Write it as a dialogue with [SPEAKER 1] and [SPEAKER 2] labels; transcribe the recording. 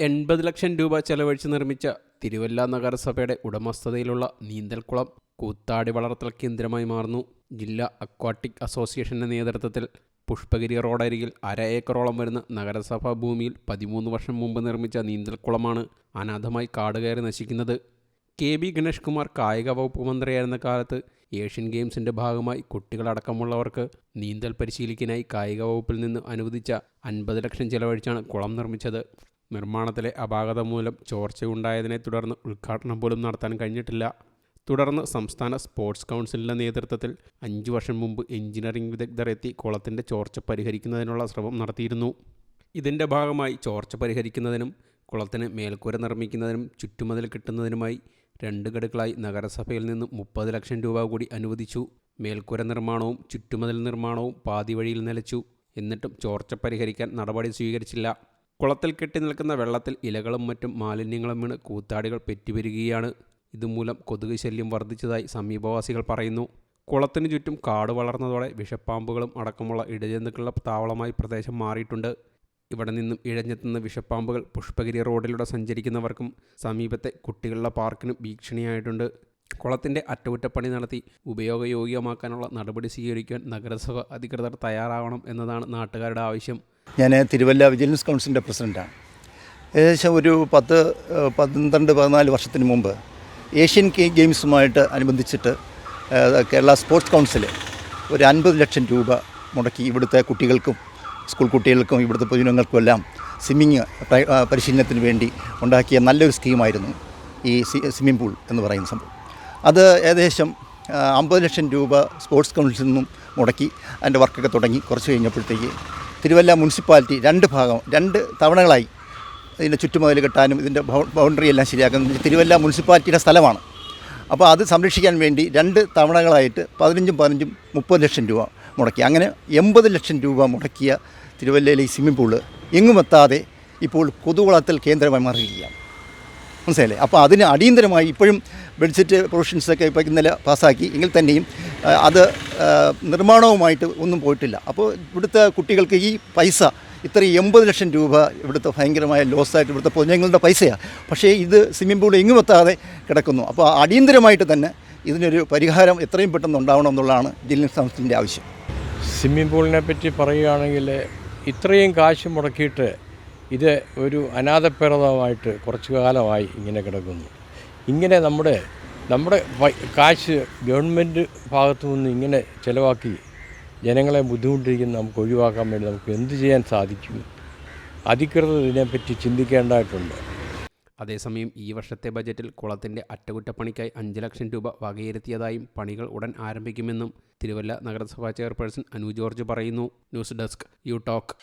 [SPEAKER 1] എൺപത് ലക്ഷം രൂപ ചെലവഴിച്ച് നിർമ്മിച്ച തിരുവല്ല നഗരസഭയുടെ ഉടമസ്ഥതയിലുള്ള നീന്തൽക്കുളം കൂത്താടി വളർത്തൽ കേന്ദ്രമായി മാറുന്നു. ജില്ലാ അക്വാട്ടിക് അസോസിയേഷന്റെ നേതൃത്വത്തിൽ പുഷ്പഗിരി റോഡരികിൽ അര ഏക്കറോളം വരുന്ന നഗരസഭാ ഭൂമിയിൽ പതിമൂന്ന് വർഷം മുമ്പ് നിർമ്മിച്ച നീന്തൽക്കുളമാണ് അനാഥമായി കാട് കയറി നശിക്കുന്നത്. കെ ബി ഗണേഷ് കുമാർ കായിക വകുപ്പ് മന്ത്രിയായിരുന്ന കാലത്ത് ഏഷ്യൻ ഗെയിംസിന്റെ ഭാഗമായി കുട്ടികളടക്കമുള്ളവർക്ക് നീന്തൽ പരിശീലിക്കാനായി കായിക വകുപ്പിൽ നിന്ന് അനുവദിച്ച അൻപത് ലക്ഷം ചെലവഴിച്ചാണ് കുളം നിർമ്മിച്ചത്. നിർമ്മാണത്തിലെ അപാകത മൂലം ചോർച്ചയുണ്ടായതിനെ തുടർന്ന് ഉദ്ഘാടനം പോലും നടത്താൻ കഴിഞ്ഞിട്ടില്ല. തുടർന്ന് സംസ്ഥാന സ്പോർട്സ് കൗൺസിലിന്റെ നേതൃത്വത്തിൽ അഞ്ചു വർഷം മുമ്പ് എഞ്ചിനീയറിംഗ് വിദഗ്ധർ എത്തി കുളത്തിന്റെ ചോർച്ച പരിഹരിക്കുന്നതിനുള്ള ശ്രമം നടത്തിയിരുന്നു. ഇതിന്റെ ഭാഗമായി ചോർച്ച പരിഹരിക്കുന്നതിനും കുളത്തിന് മേൽക്കൂര നിർമ്മിക്കുന്നതിനും ചുറ്റുമതിൽ കിട്ടുന്നതിനുമായി രണ്ട് ഗഡുക്കളായി നഗരസഭയിൽ നിന്ന് മുപ്പത് ലക്ഷം രൂപ കൂടി അനുവദിച്ചു. മേൽക്കൂര നിർമ്മാണവും ചുറ്റുമതിൽ നിർമ്മാണവും പാതിവഴിയിൽ നിലച്ചു. എന്നിട്ടും ചോർച്ച പരിഹരിക്കാൻ നടപടി സ്വീകരിച്ചില്ല. കുളത്തിൽ കെട്ടി നിൽക്കുന്ന വെള്ളത്തിൽ ഇലകളും മറ്റും മാലിന്യങ്ങളും വീണ് കൂത്താടികൾ പെറ്റുവരികയാണ്. ഇതുമൂലം കൊതുക് ശല്യം വർദ്ധിച്ചതായി സമീപവാസികൾ പറയുന്നു. കുളത്തിനു ചുറ്റും കാട് വളർന്നതോടെ വിഷപ്പാമ്പുകളും അടക്കമുള്ള ഇടജന്തുക്കളുടെ താവളമായി പ്രദേശം മാറിയിട്ടുണ്ട്. ഇവിടെ നിന്നും ഇഴഞ്ഞെത്തുന്ന വിഷപ്പാമ്പുകൾ പുഷ്പഗിരി റോഡിലൂടെ സഞ്ചരിക്കുന്നവർക്കും സമീപത്തെ കുട്ടികളുടെ പാർക്കിനും ഭീഷണിയായിട്ടുണ്ട്. കുളത്തിന്റെ അറ്റകുറ്റപ്പണി നടത്തി ഉപയോഗയോഗ്യമാക്കാനുള്ള നടപടി സ്വീകരിക്കാൻ നഗരസഭ അധികൃതർ തയ്യാറാവണം എന്നതാണ് നാട്ടുകാരുടെ ആവശ്യം.
[SPEAKER 2] ഞാൻ തിരുവല്ല വിജിലൻസ് കൗൺസിലിന്റെ പ്രസിഡന്റാണ്. ഏകദേശം ഒരു പത്ത് പന്ത്രണ്ട് പതിനാല് വർഷത്തിന് മുമ്പ് ഏഷ്യൻ ഗെയിംസുമായിട്ട് അനുബന്ധിച്ചിട്ട് കേരള സ്പോർട്സ് കൗൺസിൽ ഒരു അൻപത് ലക്ഷം രൂപ മുടക്കി ഇവിടുത്തെ കുട്ടികൾക്കും സ്കൂൾ കുട്ടികൾക്കും ഇവിടുത്തെ പൊതുജനങ്ങൾക്കും എല്ലാം സ്വിമ്മിങ് പരിശീലനത്തിന് വേണ്ടി ഉണ്ടാക്കിയ നല്ലൊരു സ്കീമായിരുന്നു ഈ സ്വിമ്മിംഗ് പൂൾ എന്ന് പറയുന്ന സംഭവം. അത് ഏകദേശം അമ്പത് ലക്ഷം രൂപ സ്പോർട്സ് കൗൺസിൽ നിന്നും മുടക്കി അതിന്റെ വർക്കൊക്കെ തുടങ്ങി കുറച്ച് കഴിഞ്ഞപ്പോഴത്തേക്ക് തിരുവല്ല മുനിസിപ്പാലിറ്റി രണ്ട് ഭാഗം രണ്ട് തവണകളായി ഇതിന്റെ ചുറ്റുമതിൽ കെട്ടാനും ഇതിന്റെ ബൗണ്ടറി എല്ലാം ശരിയാക്കാൻ തിരുവല്ല മുനിസിപ്പാലിറ്റിയുടെ സ്ഥലമാണ്. അപ്പോൾ അത് സംരക്ഷിക്കാൻ വേണ്ടി രണ്ട് തവണകളായിട്ട് പതിനഞ്ചും പതിനഞ്ചും മുപ്പത് ലക്ഷം രൂപ മുടക്കി. അങ്ങനെ എൺപത് ലക്ഷം രൂപ മുടക്കിയ തിരുവല്ലയിലെ ഈ സ്വിമ്മിംഗ് പൂൾ എങ്ങുമെത്താതെ ഇപ്പോൾ കൊതുകുളത്തിൽ കേന്ദ്രമായി മാറിയിരിക്കുകയാണ്. മനസ്സിലായില്ലേ? അപ്പോൾ അതിന് അടിയന്തരമായി ഇപ്പോഴും ബെഡ്ഷീറ്റ് പ്രൊവിഷൻസൊക്കെ ഇപ്പോൾ ഇന്നലെ പാസ്സാക്കി. എങ്കിൽ തന്നെയും അത് നിർമ്മാണവുമായിട്ട് ഒന്നും പോയിട്ടില്ല. അപ്പോൾ ഇവിടുത്തെ കുട്ടികൾക്ക് ഈ പൈസ ഇത്രയും എൺപത് ലക്ഷം രൂപ ഇവിടുത്തെ ഭയങ്കരമായ ലോസായിട്ട് ഇവിടുത്തെ പൊതുജനങ്ങളുടെ പൈസയാണ് പക്ഷേ ഇത് സ്വിമ്മിംഗ് പൂൾ എങ്ങും എത്താതെ കിടക്കുന്നു. അപ്പോൾ അടിയന്തരമായിട്ട് തന്നെ ഇതിനൊരു പരിഹാരം എത്രയും പെട്ടെന്ന് ഉണ്ടാവണം എന്നുള്ളതാണ് ജില്ലാ സംസ്ഥാനത്തിന്റെ ആവശ്യം.
[SPEAKER 3] സ്വിമ്മിംഗ് പൂളിനെ പറ്റി പറയുകയാണെങ്കിൽ ഇത്രയും കാശ് മുടക്കിയിട്ട് ഇത് ഒരു അനാഥപ്രദമായിട്ട് കുറച്ചു കാലമായി ഇങ്ങനെ കിടക്കുന്നു. ഇങ്ങനെ നമ്മുടെ നമ്മുടെ കാശ് ഗവൺമെന്റ് ഭാഗത്തു നിന്ന് ഇങ്ങനെ ചിലവാക്കി ജനങ്ങളെ ബുദ്ധിമുട്ടിരിക്കുന്ന നമുക്ക് ഒഴിവാക്കാൻ വേണ്ടി നമുക്ക് എന്ത് ചെയ്യാൻ സാധിക്കും? അധികൃതർ ഇതിനെപ്പറ്റി ചിന്തിക്കേണ്ടതായിട്ടുണ്ട്.
[SPEAKER 1] അതേസമയം ഈ വർഷത്തെ ബജറ്റിൽ കുളത്തിന്റെ അറ്റകുറ്റപ്പണിക്കായി അഞ്ച് ലക്ഷം രൂപ വകയിരുത്തിയതായും പണികൾ ഉടൻ ആരംഭിക്കുമെന്നും തിരുവല്ല നഗരസഭാ ചെയർപേഴ്സൺ അനു ജോർജ് പറയുന്നു. News desk U talk.